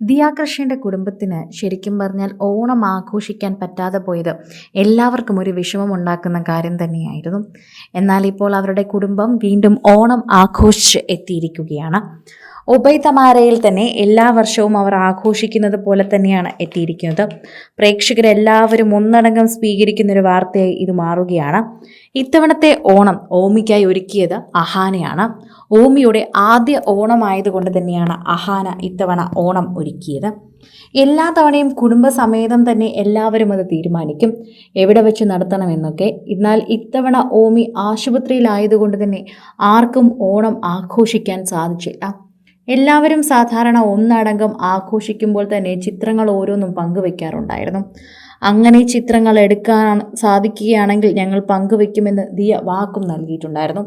ദിയാകൃഷ്ണന്റെ കുടുംബത്തിന് ശരിക്കും പറഞ്ഞാൽ ഓണം ആഘോഷിക്കാൻ പറ്റാതെ പോയത് എല്ലാവർക്കും ഒരു വിഷമം ഉണ്ടാക്കുന്ന കാര്യം തന്നെയായിരുന്നു. എന്നാൽ ഇപ്പോൾ അവരുടെ കുടുംബം വീണ്ടും ഓണം ആഘോഷിച്ച് എത്തിയിരിക്കുകയാണ്. ഉഭയതമാരയിൽ തന്നെ എല്ലാ വർഷവും അവർ ആഘോഷിക്കുന്നത് പോലെ തന്നെയാണ് എത്തിയിരിക്കുന്നത്. പ്രേക്ഷകരെല്ലാവരും ഒന്നടങ്കം സ്വീകരിക്കുന്നൊരു വാർത്തയായി ഇത് മാറുകയാണ്. ഇത്തവണത്തെ ഓണം ഓമിക്കായി ഒരുക്കിയത് അഹാനയാണ്. ഓമിയുടെ ആദ്യ ഓണമായതുകൊണ്ട് തന്നെയാണ് അഹാന ഇത്തവണ ഓണം ഒരുക്കിയത്. എല്ലാ തവണയും കുടുംബസമേതം തന്നെ എല്ലാവരും അത് തീരുമാനിക്കും. എവിടെ വെച്ച് നടത്തണമെന്നൊക്കെ. എന്നാൽ ഇത്തവണ ഓമി ആശുപത്രിയിലായതുകൊണ്ട് തന്നെ ആർക്കും ഓണം ആഘോഷിക്കാൻ സാധിച്ചില്ല. എല്ലാവരും സാധാരണ ഒന്നടങ്കം ആഘോഷിക്കുമ്പോൾ തന്നെ ചിത്രങ്ങൾ ഓരോന്നും പങ്കുവെക്കാറുണ്ടായിരുന്നു. അങ്ങനെ ചിത്രങ്ങൾ എടുക്കാൻ സാധിക്കുകയാണെങ്കിൽ ഞങ്ങൾ പങ്കുവെക്കുമെന്ന് ദിയ വാക്കും നൽകിയിട്ടുണ്ടായിരുന്നു.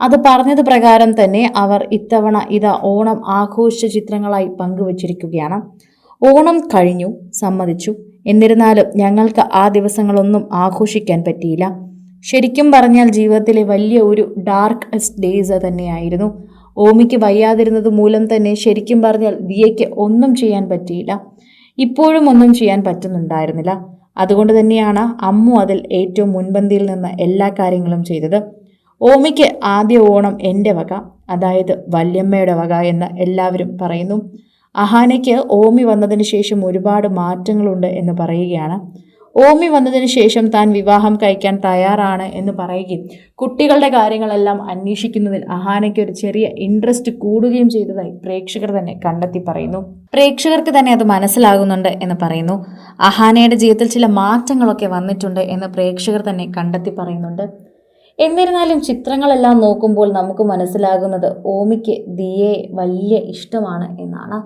അത് പറഞ്ഞത് പ്രകാരം തന്നെ അവർ ഇത്തവണ ഇതാ ഓണം ആഘോഷ ചിത്രങ്ങളായി പങ്കുവച്ചിരിക്കുകയാണ്. ഓണം കഴിഞ്ഞു സമ്മതിച്ചു. എന്നിരുന്നാലും ഞങ്ങൾക്ക് ആ ദിവസങ്ങളൊന്നും ആഘോഷിക്കാൻ പറ്റിയില്ല. ശരിക്കും പറഞ്ഞാൽ ജീവിതത്തിലെ വലിയ ഒരു ഡാർക്ക് ഡേയ്സ് തന്നെയായിരുന്നു. ഓമിക്ക് വയ്യാതിരുന്നത് മൂലം തന്നെ ശരിക്കും പറഞ്ഞാൽ ദിയയ്ക്ക് ഒന്നും ചെയ്യാൻ പറ്റിയില്ല. ഇപ്പോഴും ഒന്നും ചെയ്യാൻ പറ്റുന്നുണ്ടായിരുന്നില്ല. അതുകൊണ്ട് തന്നെയാണ് അമ്മു അതിൽ ഏറ്റവും മുൻപന്തിയിൽ നിന്ന് എല്ലാ കാര്യങ്ങളും ചെയ്തത്. ഓമിക്ക് ആദ്യ ഓണം എന്റെ വക അതായത് വല്യമ്മയുടെ വക എന്ന് എല്ലാവരും പറയുന്നു. അഹാനയ്ക്ക് ഓമി വന്നതിന് ശേഷം ഒരുപാട് മാറ്റങ്ങളുണ്ട് എന്ന് പറയുകയാണ്. ഓമി വന്നതിന് ശേഷം താൻ വിവാഹം കഴിക്കാൻ തയ്യാറാണ് എന്ന് പറയുകയും കുട്ടികളുടെ കാര്യങ്ങളെല്ലാം അന്വേഷിക്കുന്നതിൽ അഹാനയ്ക്ക് ഒരു ചെറിയ ഇൻട്രസ്റ്റ് കൂടുകയും ചെയ്തതായി പ്രേക്ഷകർ തന്നെ കണ്ടെത്തി പറയുന്നു. പ്രേക്ഷകർക്ക് തന്നെ അത് മനസ്സിലാകുന്നുണ്ട് എന്ന് പറയുന്നു. അഹാനയുടെ ജീവിതത്തിൽ ചില മാറ്റങ്ങളൊക്കെ വന്നിട്ടുണ്ട് എന്ന് പ്രേക്ഷകർ തന്നെ കണ്ടെത്തി പറയുന്നുണ്ട്. എന്നിരുന്നാലും ചിത്രങ്ങളെല്ലാം നോക്കുമ്പോൾ നമുക്ക് മനസ്സിലാകുന്നത് ഓമിക്ക് ദിയെ വലിയ ഇഷ്ടമാണ് എന്നാണ്.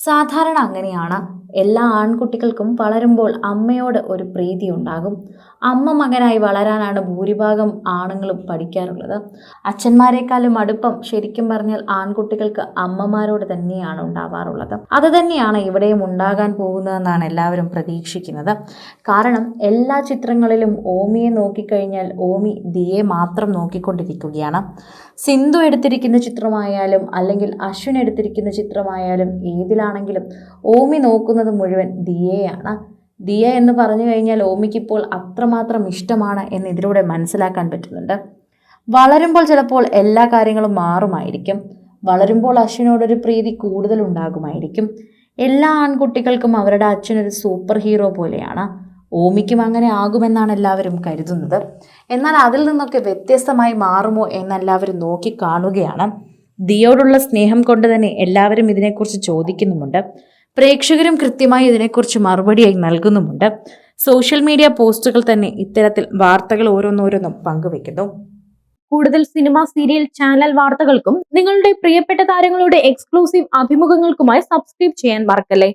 സാധാരണ അങ്ങനെയാണ്. എല്ലാ ആൺകുട്ടികൾക്കും വളരുമ്പോൾ അമ്മയോട് ഒരു പ്രീതി ഉണ്ടാകും. അമ്മ മകനായി വളരാനാണ് ഭൂരിഭാഗം ആണുങ്ങളും പഠിക്കാറുള്ളത്. അച്ഛന്മാരെക്കാളും അടുപ്പം ശരിക്കും പറഞ്ഞാൽ ആൺകുട്ടികൾക്ക് അമ്മമാരോട് തന്നെയാണ് ഉണ്ടാവാറുള്ളത്. അത് തന്നെയാണ് ഇവിടെയും ഉണ്ടാകാൻ പോകുന്നതെന്നാണ് എല്ലാവരും പ്രതീക്ഷിക്കുന്നത്. കാരണം എല്ലാ ചിത്രങ്ങളിലും ഓമിയെ നോക്കിക്കഴിഞ്ഞാൽ ഓമി ദിയെ മാത്രം നോക്കിക്കൊണ്ടിരിക്കുകയാണ്. സിന്ധു എടുത്തിരിക്കുന്ന ചിത്രമായാലും അല്ലെങ്കിൽ അശ്വിൻ എടുത്തിരിക്കുന്ന ചിത്രമായാലും ഏതിലാണെങ്കിലും ഓമി നോക്കുന്നത് മുഴുവൻ ദിയയാണ്. ദിയ എന്ന് പറഞ്ഞു കഴിഞ്ഞാൽ ഓമിക്കിപ്പോൾ അത്രമാത്രം ഇഷ്ടമാണ് എന്ന് ഇതിലൂടെ മനസ്സിലാക്കാൻ പറ്റുന്നുണ്ട്. വളരുമ്പോൾ ചിലപ്പോൾ എല്ലാ കാര്യങ്ങളും മാറുമായിരിക്കും. വളരുമ്പോൾ അശ്വിനോടൊരു പ്രീതി കൂടുതൽ ഉണ്ടാകുമായിരിക്കും. എല്ലാ ആൺകുട്ടികൾക്കും അവരുടെ അച്ഛനൊരു സൂപ്പർ ഹീറോ പോലെയാണ്. ഓമിക്കും അങ്ങനെ ആകുമെന്നാണ് എല്ലാവരും കരുതുന്നത്. എന്നാൽ അതിൽ നിന്നൊക്കെ വ്യത്യസ്തമായി മാറുമോ എന്നെല്ലാവരും നോക്കി കാണുകയാണ്. ദിയോടുള്ള സ്നേഹം കൊണ്ട് തന്നെ എല്ലാവരും ഇതിനെക്കുറിച്ച് ചോദിക്കുന്നുമുണ്ട്. പ്രേക്ഷകരും കൃത്യമായി ഇതിനെക്കുറിച്ച് മറുപടിയായി നൽകുന്നുമുണ്ട്. സോഷ്യൽ മീഡിയ പോസ്റ്റുകൾ തന്നെ ഇത്തരത്തിൽ വാർത്തകൾ ഓരോന്നോരോന്നും പങ്കുവെക്കുന്നു കൂടുതൽ സിനിമ സീരിയൽ ചാനൽ വാർത്തകൾക്കും നിങ്ങളുടെ പ്രിയപ്പെട്ട താരങ്ങളുടെ എക്സ്ക്ലൂസീവ് അഭിമുഖങ്ങൾക്കുമായി സബ്സ്ക്രൈബ് ചെയ്യാൻ മറക്കല്ലേ?